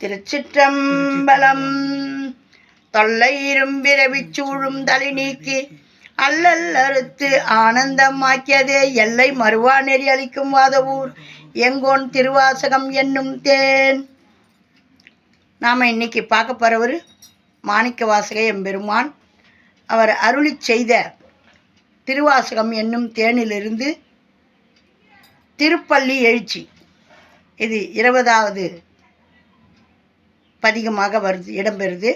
திருச்சிற்றம்பலம். தொல்லை விரவி சூழும் தலை நீக்கி அல்லல் அறுத்து ஆனந்தமாக்கியதே எல்லை மறுவா நெறி அளிக்கும் வாதவூர். எங்கோன் திருவாசகம் என்னும் தேன். நாம் இன்னைக்கு பார்க்க போகிறவர் மாணிக்க வாசக எம்பெருமான். அவர் அருளி செய்த திருவாசகம் என்னும் தேனிலிருந்து திருப்பள்ளி எழுச்சி. இது இருபதாவது பதிகமாக வருது இடம்பெறுது.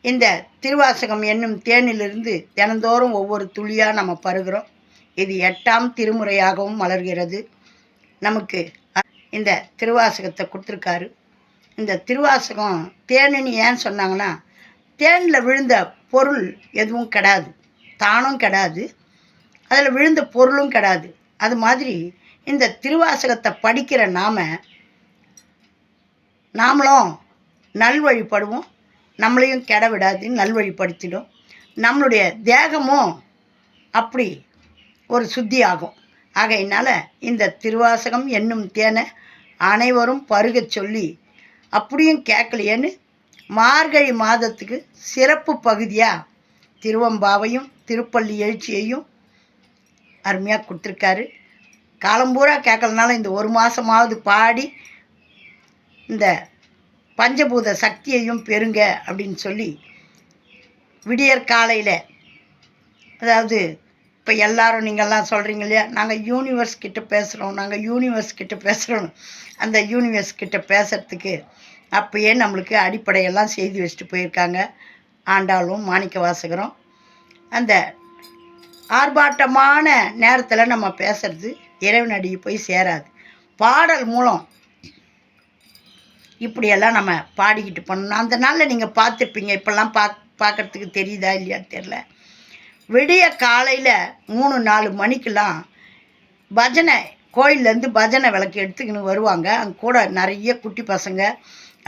இந்த திருவாசகம் என்னும் தேனிலிருந்து தினந்தோறும் ஒவ்வொரு துளியாக நம்ம பருகிறோம். இது எட்டாம் திருமுறையாகவும் மலர்கிறது. நமக்கு இந்த திருவாசகத்தை கொடுத்துருக்காரு. இந்த திருவாசகம் தேனுன்னு ஏன் சொன்னாங்கன்னா தேனில் விழுந்த பொருள் எதுவும் கிடாது. தானும் கிடாது. அதில் விழுந்த பொருளும் கிடாது. அது மாதிரி இந்த திருவாசகத்தை படிக்கிற நாம நாமளும் நல்வழிப்படுவோம். நம்மளையும் கெட விடாது நல்வழிப்படுத்திடும். நம்மளுடைய தேகமும் அப்படி ஒரு சுத்தி ஆகும் ஆகையினால் இந்த திருவாசகம் என்னும் தேனை அனைவரும் பருகச் சொல்லி அப்படியும் கேட்கலையேன்னு மார்கழி மாதத்துக்கு சிறப்பு பகுதியாக திருவம்பாவையும் திருப்பள்ளி எழுச்சியையும் அருமையாக கொடுத்துருக்காரு. காலம்பூரா கேட்கலனால இந்த ஒரு மாதமாவது பாடி இந்த பஞ்சபூத சக்தியையும் பெறுங்க அப்படின்னு சொல்லி விடியற் காலையில் அதாவது இப்போ எல்லாரும் நீங்கள்லாம் சொல்கிறீங்க இல்லையா? நாங்கள் யூனிவர்ஸ் கிட்ட பேசுகிறோம் நாங்கள் யூனிவர்ஸ் கிட்ட பேசுகிறோம் அந்த யூனிவர்ஸ் கிட்ட பேசுகிறதுக்கு அப்பயே நம்மளுக்கு அடிப்படையெல்லாம் செய்து வச்சுட்டு போயிருக்காங்க. ஆண்டாளும் மாணிக்க வாசகரும். அந்த ஆர்ப்பாட்டமான நேரத்தில் நம்ம பேசுறது இறைவனடியை போய் சேராது. பாடல் மூலம் இப்படியெல்லாம் நம்ம பாடிக்கிட்டு பண்ணணும் அந்த நாளில் நீங்கள் பார்த்துருப்பீங்க. இப்போல்லாம் பா பார்க்கறதுக்கு தெரியுதா இல்லையான்னு தெரில விடிய காலையில் மூணு நாலு மணிக்கெல்லாம் பஜனை கோயிலேருந்து பஜனை விளக்கு எடுத்துக்கின்னு வருவாங்க. அங்கே கூட நிறைய குட்டி பசங்க.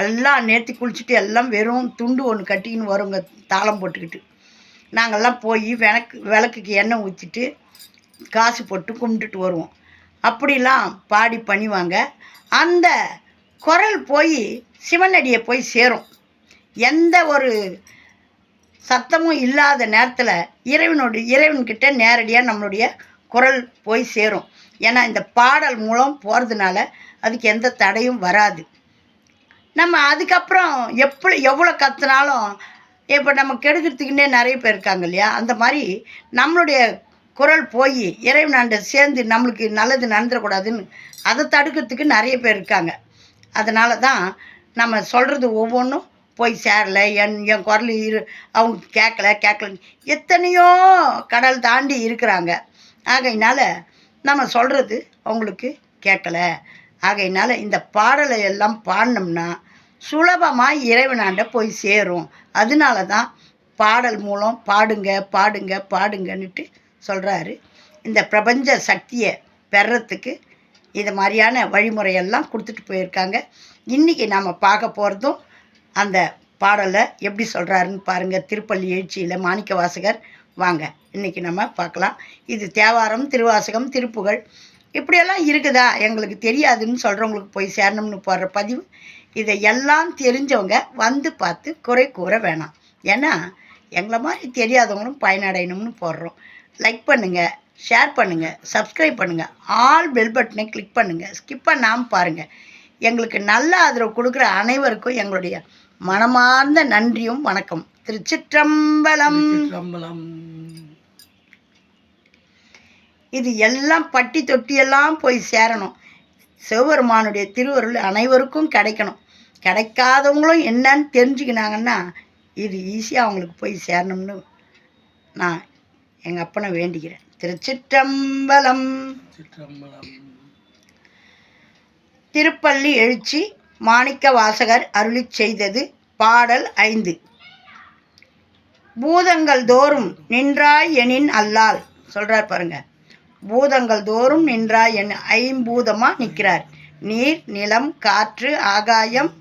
எல்லாம் நேர்த்தி குளிச்சுட்டு எல்லாம் வெறும் துண்டு ஒன்று கட்டிக்கின்னு வருங்க தாளம் போட்டுக்கிட்டு. நாங்கள்லாம் போய் விளக்கு விளக்குக்கு எண்ணெய் ஊற்றிட்டு காசு போட்டு கும்பிட்டுட்டு வருவோம். அப்படிலாம் பாடி பண்ணிவாங்க அந்த குரல் போய் சிவனடியை போய் சேரும். எந்த ஒரு சத்தமும் இல்லாத நேரத்தில் இறைவனோட இறைவன்கிட்ட நேரடியாக நம்மளுடைய குரல் போய் சேரும். ஏன்னா இந்த பாடல் மூலம் போகிறதுனால அதுக்கு எந்த தடையும் வராது. நம்ம அதுக்கப்புறம் எப்படி எவ்வளோ கற்றுனாலும் இப்போ நம்ம கெடுக்கிறதுக்குன்னே நிறைய பேர் இருக்காங்க இல்லையா? அந்த மாதிரி நம்மளுடைய குரல் போய் இறைவனாண்ட சேர்ந்து நம்மளுக்கு நல்லது நடந்துடக்கூடாதுன்னு அதை தடுக்கிறதுக்கு நிறைய பேர் இருக்காங்க. அதனால தான் நம்ம சொல்கிறது ஒவ்வொன்றும் போய் சேரல என் என் குரல் இரு அவங்க கேட்கல கேட்கல எத்தனையோ கடல் தாண்டி இருக்கிறாங்க. ஆகையினால நம்ம சொல்கிறது அவங்களுக்கு கேட்கல ஆகையினால இந்த பாடலை எல்லாம் பாடினோம்னா சுலபமாக இறைவனாண்ட போய் சேரும். அதனால தான் பாடல் மூலம் பாடுங்க பாடுங்க பாடுங்கன்னுட்டு சொல்கிறாரு இந்த பிரபஞ்ச சக்தியை பெறத்துக்கு இது மாதிரியான வழிமுறையெல்லாம் கொடுத்துட்டு போயிருக்காங்க. இன்றைக்கி நாம் பார்க்க போகிறதும் அந்த பாடலை எப்படி சொல்கிறாருன்னு பாருங்கள் திருப்பள்ளி எழுச்சியில் மாணிக்க வாசகர். வாங்க இன்றைக்கி நம்ம பார்க்கலாம். இது தேவாரம் திருவாசகம் திருப்புகழ் இப்படியெல்லாம் இருக்குதா? எங்களுக்கு தெரியாதுன்னு சொல்கிறவங்களுக்கு போய் சேரணும்னு போடுற பதிவு. இதை எல்லாம் தெரிஞ்சவங்க வந்து பார்த்து குறை கூற வேணாம். ஏன்னா எங்களை மாதிரி தெரியாதவங்களும் பயனடையணும்னு போடுறோம். லைக் பண்ணுங்கள் ஷேர் பண்ணுங்கள் சப்ஸ்கிரைப் பண்ணுங்கள் ஆல் பெல் பட்டனை கிளிக் பண்ணுங்கள் ஸ்கிப் பண்ணாமல் பாருங்கள் எங்களுக்கு நல்ல ஆதரவு கொடுக்குற அனைவருக்கும் எங்களுடைய மனமார்ந்த நன்றியும் வணக்கம். திருச்சிற்றம்பலம். சம்பளம் இது எல்லாம் பட்டி தொட்டியெல்லாம் போய் சேரணும். சிவபெருமானுடைய திருவருள் அனைவருக்கும் கிடைக்கணும். கிடைக்காதவங்களும் என்னன்னு தெரிஞ்சுக்கினாங்கன்னா இது ஈஸியாக அவங்களுக்கு போய் சேரணும்னு நான் எங்கள் அப்பனை வேண்டிக்கிறேன். திருச்சிற்றம்பலம். திருப்பள்ளி எழுச்சி மாணிக்க வாசகர் அருளிச் செய்தது பாடல் ஐந்து. பூதங்கள் தோறும் நின்றாய் எனின் அல்லால். சொல்கிறார் பாருங்க. பூதங்கள் தோறும் நின்றாய் என் ஐம்பூதமாக நிற்கிறார். நீர் நிலம் காற்று ஆகாயம்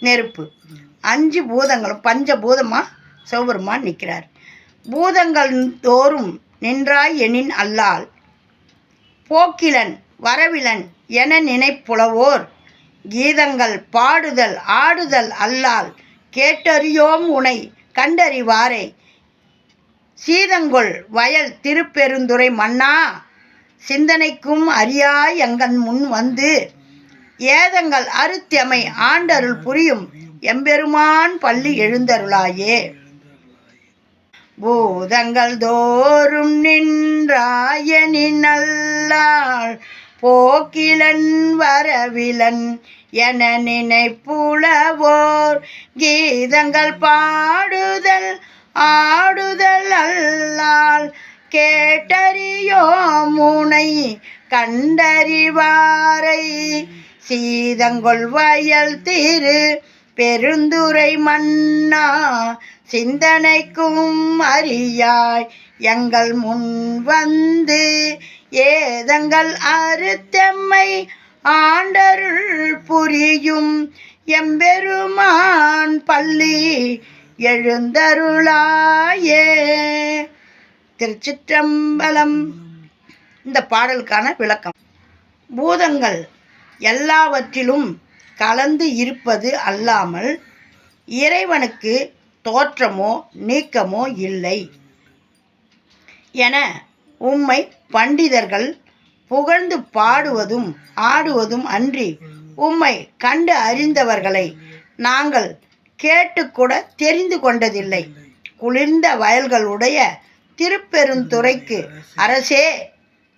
நெருப்பு. அஞ்சு பூதங்களும் பஞ்ச பூதமா சிவபெருமான் நிற்கிறார். பூதங்கள் தோறும் நின்றாய் எனின் அல்லால் போக்கிலன் வரவிலன் என நினைப்புலவோர் கீதங்கள் பாடுதல் ஆடுதல் அல்லால் கேட்டறியோம் உனை கண்டறிவாரே. சீதங்கொள் வயல் திருப்பெருந்துறை மன்னா சிந்தனைக்கும் அறியாய் எங்கன் முன் வந்து ஏதங்கள் அருத்தமை ஆண்டருள் புரியும் எம்பெருமான் பள்ளி எழுந்தருளாயே. பூதங்கள் தோறும் நின்றாயனின் நல்லாள் போக்கிலன் வரவிலன் என நினைப்புலவோர். கீதங்கள் பாடுதல் ஆடுதல் அல்லால் கேட்டறியோ முனை கண்டறிவாரை. சீதங்கொள் வயல் திரு பெருந்துரை மன்னா சிந்தனைக்கும் அறியாய் எங்கள் முன் வந்து ஏதங்கள் அறுத்தம்மை ஆண்டருள் புரியும். எம்பெருமான் பள்ளி எழுந்தருளாயே. திருச்சிற்றம்பலம். இந்த பாடலுக்கான விளக்கம். பூதங்கள் எல்லாவற்றிலும் கலந்து இருப்பது அல்லாமல் இறைவனுக்கு தோற்றமோ நீக்கமோ இல்லை. என உம்மை பண்டிதர்கள் புகழ்ந்து பாடுவதும் ஆடுவதும் அன்றி உம்மை கண்டு அறிந்தவர்களை நாங்கள் கேட்டுக்கூட தெரிந்து கொண்டதில்லை. குளிர்ந்த வயல்களுடைய திருப்பெருந்துறைக்கு அரசே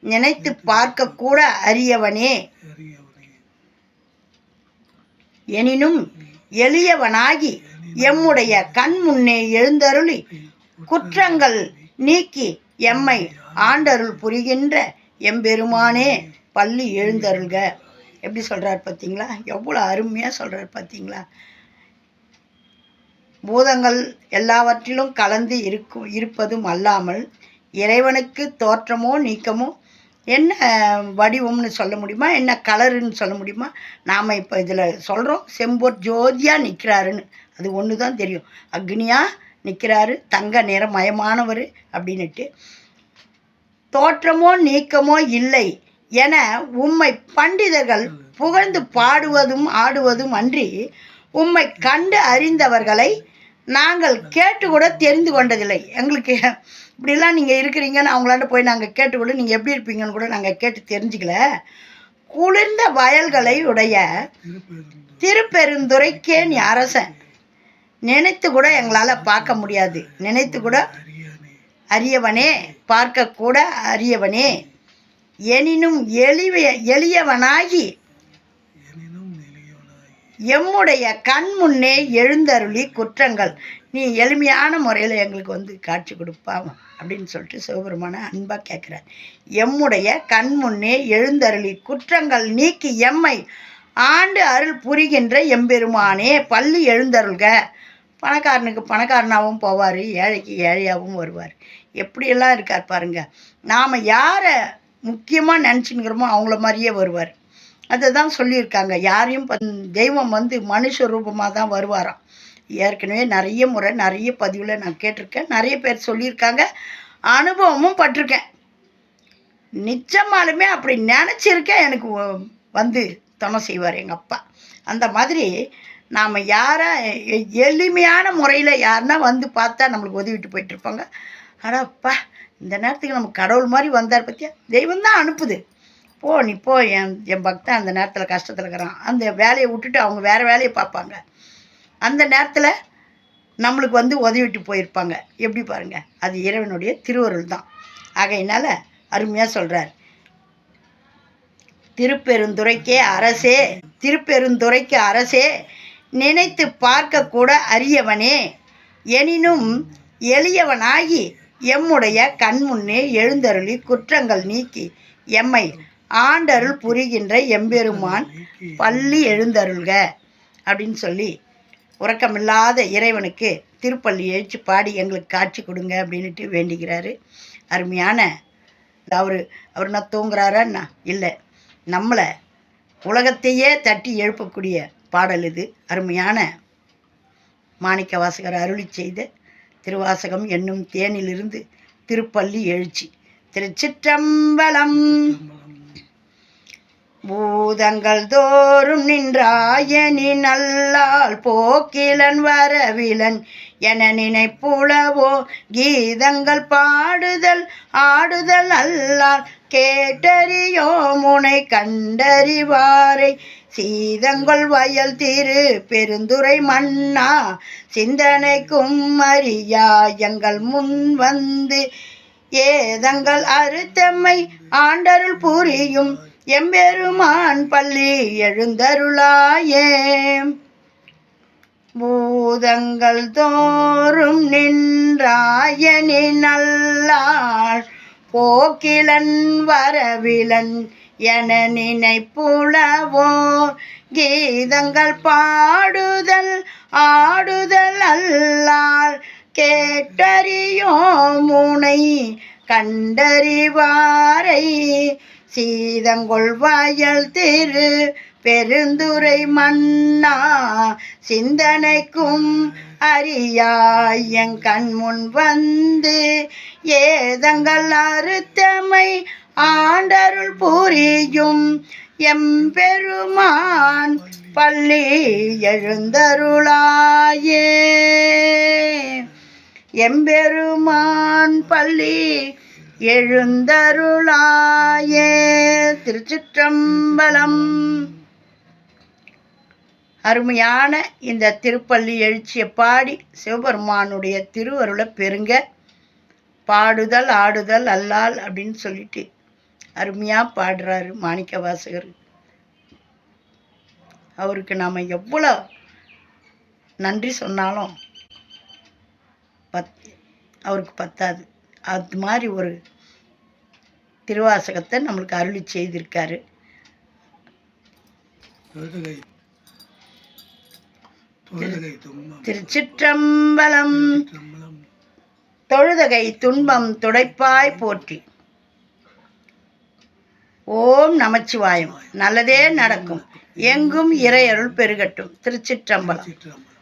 நினைத்து பார்க்கக்கூட அரியவனே. அறியவனே எனினும் எளியவனாகி எம்முடைய கண் முன்னே எழுந்தருளி குற்றங்கள் நீக்கி எம்மை ஆண்டருள் புரிகின்ற எம்பெருமானே பள்ளி எழுந்தருள்க. எப்படி சொல்கிறார் பார்த்தீங்களா எவ்வளோ அருமையாக சொல்கிறார் பார்த்தீங்களா பூதங்கள் எல்லாவற்றிலும் கலந்து இருக்கும் இருப்பதும் அல்லாமல் இறைவனுக்கு தோற்றமோ நீக்கமோ என்ன வடிவம்னு சொல்ல முடியுமா? என்ன கலருன்னு சொல்ல முடியுமா? நாம் இப்போ இதில் சொல்கிறோம் செம்பொற் ஜோதியாக நிற்கிறாருன்னு அது ஒன்று தான் தெரியும். அக்னியாக நிற்கிறாரு தங்க நிறமயமானவர் அப்படின்னுட்டு. தோற்றமோ நீக்கமோ இல்லை என உம்மை பண்டிதர்கள் புகழ்ந்து பாடுவதும் ஆடுவதும் அன்றி உம்மை கண்டு அறிந்தவர்களை நாங்கள் கேட்டு கூட தெரிந்து கொண்டதில்லை. எங்களுக்கு இப்படிலாம் நீங்கள் இருக்கிறீங்கன்னு அவங்களாண்ட போய் நாங்கள் கேட்டு கூட நீங்கள் எப்படி இருப்பீங்கன்னு கூட நாங்கள் கேட்டு தெரிஞ்சுக்கல. குளிர்ந்த வயல்களை உடைய திருப்பெருந்துறை திருப்பெருந்துறைக்கே நீ அரசன். நினைத்து கூட எங்களால் பார்க்க முடியாது. நினைத்து கூட அரியவனே பார்க்கக்கூட அரியவனே. எனினும் எளிய எளியவனாகி எம்முடைய கண் முன்னே எழுந்தருளி குற்றங்கள். நீ எளிமையான முறையில் எங்களுக்கு வந்து காட்சி கொடுப்பா அப்படின்னு சொல்லிட்டு சிவபெருமான அன்பாக கேட்குறார் எம்முடைய கண் முன்னே எழுந்தருளி குற்றங்கள் நீக்கி எம்மை ஆண்டு அருள் புரிகின்ற எம்பெருமானே பள்ளி எழுந்தருள்க. பணக்காரனுக்கு பணக்காரனாகவும் போவார் ஏழைக்கு ஏழையாகவும் வருவார். எப்படியெல்லாம் இருக்கார் பாருங்கள் நாம் யாரை முக்கியமாக நினச்சின்னுக்கிறோமோ அவங்கள மாதிரியே வருவார். அதை தான் சொல்லியிருக்காங்க. யாரையும் தெய்வம் வந்து மனுஷ ரூபமாக தான் வருவாராம். ஏற்கனவே நிறைய முறை நிறைய பதிவில் நான் கேட்டிருக்கேன். நிறைய பேர் சொல்லியிருக்காங்க. அனுபவமும் பட்டிருக்கேன். நிச்சயமாலுமே அப்படி நினச்சிருக்கேன் எனக்கு வந்து துணை செய்வார் எங்கள் அப்பா. அந்த மாதிரி நாம் யாரை எளிமையான முறையில் யாருன்னா வந்து பார்த்தா நம்மளுக்கு உதவிட்டு போயிட்டுருப்பாங்க அடப்பா இந்த நேரத்துக்கு நம்ம கடவுள் மாதிரி வந்தார் பற்றியா தெய்வம் தான் அனுப்புது. போ நீ போ என் என் பக்தன் அந்த நேரத்தில் கஷ்டத்தில் இருக்கிறான். அந்த வேலையை விட்டுட்டு அவங்க வேறு வேலையை பார்ப்பாங்க. அந்த நேரத்தில் நம்மளுக்கு வந்து உதவிட்டு போயிருப்பாங்க. எப்படி பாருங்கள் அது இறைவனுடைய திருவருள் தான். ஆகையினால் அருமையாக சொல்கிறார் திருப்பெருந்துறைக்கே அரசே திருப்பெருந்துறைக்கு அரசே நினைத்து பார்க்கக்கூட அரியவனே எனினும் எளியவனாகி எம்முடைய கண்முன்னே எழுந்தருளி குற்றங்கள் நீக்கி எம்மை ஆண்டருள் புரிகின்ற எம்பெருமான் பள்ளி எழுந்தருள்க அப்படின்னு சொல்லி உறக்கமில்லாத இறைவனுக்கு திருப்பள்ளி எழுச்சி பாடி எங்களுக்கு காட்சி கொடுங்க அப்படின்ட்டு வேண்டிக்கிறாரு. அருமையான அவர் அவர் நான் தூங்குறாரா என்ன? இல்லை. நம்மளை உலகத்தையே தட்டி எழுப்பக்கூடிய பாடல் இது. அருமையான மாணிக்க வாசகர் அருளி செய்த திருவாசகம் என்னும் தேனிலிருந்து திருப்பள்ளி எழுச்சி. திருச்சிற்றம்பலம் பூதங்கள் தோறும் நின்றாயனி நல்லால் போக்கிலன் வரவிலன் என நினைப்புலவோ கீதங்கள் பாடுதல் ஆடுதல் அல்லால் கேட்டறியோ முனை கண்டறிவாரை. சீதங்கொள் வயல் திரு பெருந்துரை மன்னா சிந்தனைக்கும் அறியா எங்கள் முன் வந்து ஏதங்கள் அறுத்தம்மை ஆண்டருள் புரியும். எம்பெருமான் பள்ளி எழுந்தருளாயே. பூதங்கள் தோறும் நின்றாயனி நல்லாள் போக்கிலன் வரவிலன் என நினைப்புலவோ கீதங்கள் பாடுதல் ஆடுதல் அல்லால் கேட்டறியோ முனை கண்டறிவாரை. சீதங்கொள் வாயல் திரு பெருந்துரை மன்னா சிந்தனைக்கும் அறியாய் கண்முன் வந்து ஏதங்கள் அறுத்தமை ஆண்டருள் புரியும். எம்பெருமான் பள்ளி எழுந்தருளாயே. எம்பெருமான் பள்ளி எழுந்தருளாயே திருச்சிற்றம்பலம். அருமையான இந்த திருப்பள்ளி எழுச்சியை பாடி சிவபெருமானுடைய திருவருளை பெருங்க. பாடுதல் ஆடுதல் அல்லால் அப்படின்னு சொல்லிட்டு அருமையாக பாடுறாரு மாணிக்க வாசகர் அவருக்கு நாம் எவ்வளோ நன்றி சொன்னாலும் பத் அவருக்கு பத்தாது. அது மாதிரி ஒரு திருவாசகத்தை நம்மளுக்கு அருளி செய்திருக்காரு. திருச்சிற்றம்பலம். சிற்றம்பலம் தொழுதகை துன்பம் துடைப்பாய் போற்றி. ஓம் நமச்சிவாயம். நல்லதே நடக்கும். எங்கும் இறையருள் பெருகட்டும். திருச்சிற்றம்பலம். சிற்றம்பலம்